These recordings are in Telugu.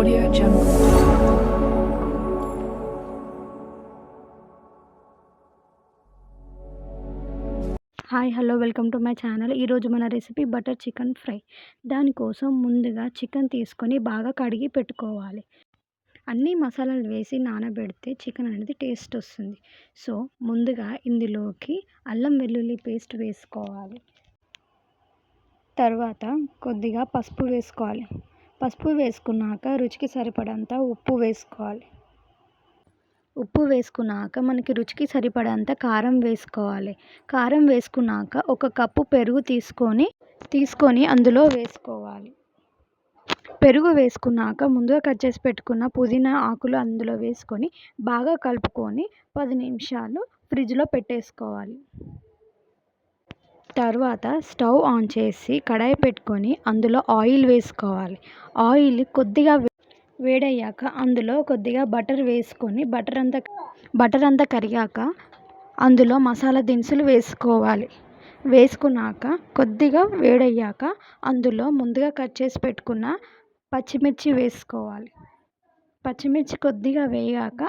Audio Jungle. Hi hello welcome to my channel ఈరోజు మన రెసిపీ బటర్ చికెన్ ఫ్రై దానికోసం ముందుగా చికెన్ తీసుకొని బాగా కడిగి పెట్టుకోవాలి. అన్ని మసాలాలు వేసి నానబెడితే చికెన్ అనేది టేస్ట్ వస్తుంది. సో ముందుగా ఇందులోకి అల్లం వెల్లుల్లి పేస్ట్ వేసుకోవాలి. తర్వాత కొద్దిగా పసుపు వేసుకోవాలి. పసుపు వేసుకున్నాక రుచికి సరిపడంత ఉప్పు వేసుకోవాలి. ఉప్పు వేసుకున్నాక మనకి రుచికి సరిపడంత కారం వేసుకోవాలి. కారం వేసుకున్నాక ఒక కప్పు పెరుగు తీసుకొని తీసుకొని అందులో వేసుకోవాలి. పెరుగు వేసుకున్నాక ముందుగా కట్ చేసి పెట్టుకున్న పుదీనా ఆకులు అందులో వేసుకొని బాగా కలుపుకొని పది నిమిషాలు ఫ్రిడ్జ్లో పెట్టేసుకోవాలి. తర్వాత స్టవ్ ఆన్ చేసి కడాయి పెట్టుకొని అందులో ఆయిల్ వేసుకోవాలి. ఆయిల్ కొద్దిగా వేడయ్యాక అందులో కొద్దిగా బటర్ వేసుకొని బటర్ అంతా బటర్ అంతా కరిగాక అందులో మసాలా దినుసులు వేసుకోవాలి. వేసుకున్నాక కొద్దిగా వేడయ్యాక అందులో ముందుగా కట్ చేసి పెట్టుకున్న పచ్చిమిర్చి వేసుకోవాలి. పచ్చిమిర్చి కొద్దిగా వేగాక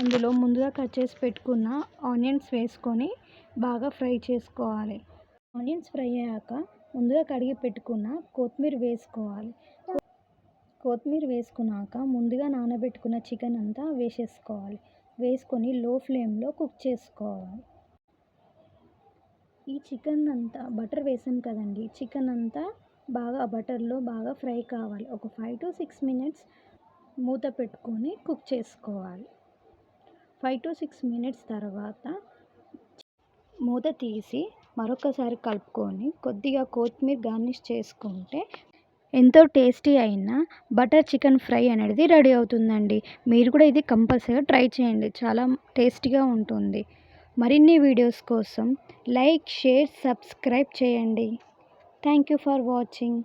అందులో ముందుగా కట్ చేసి పెట్టుకున్న ఆనియన్స్ వేసుకొని బాగా ఫ్రై చేసుకోవాలి. ఆనియన్స్ ఫ్రై అయ్యాక ముందుగా కడిగి పెట్టుకున్న కొత్తిమీర వేసుకోవాలి. కొత్తిమీర వేసుకున్నాక ముందుగా నానబెట్టుకున్న చికెన్ అంతా వేసేసుకోవాలి. వేసుకొని లో ఫ్లేమ్లో కుక్ చేసుకోవాలి. ఈ చికెన్ అంతా బటర్ వేసాం కదండి చికెన్ అంతా బాగా బటర్లో బాగా ఫ్రై కావాలి. ఒక ఫైవ్ టు సిక్స్ మినిట్స్ మూత పెట్టుకొని కుక్ చేసుకోవాలి. ఫైవ్ టు సిక్స్ మినిట్స్ తర్వాత మూత తీసి మరొకసారి కలుపుకొని కొద్దిగా కొత్తిమీర గార్నిష్ చేసుకుంటే ఎంతో టేస్టీ అయిన బటర్ చికెన్ ఫ్రై అనేది రెడీ అవుతుందండి. మీరు కూడా ఇది కంపల్సరీగా ట్రై చేయండి. చాలా టేస్టీగా ఉంటుంది. మరిన్ని వీడియోస్ కోసం లైక్ షేర్ సబ్స్క్రైబ్ చేయండి. Thank you for watching.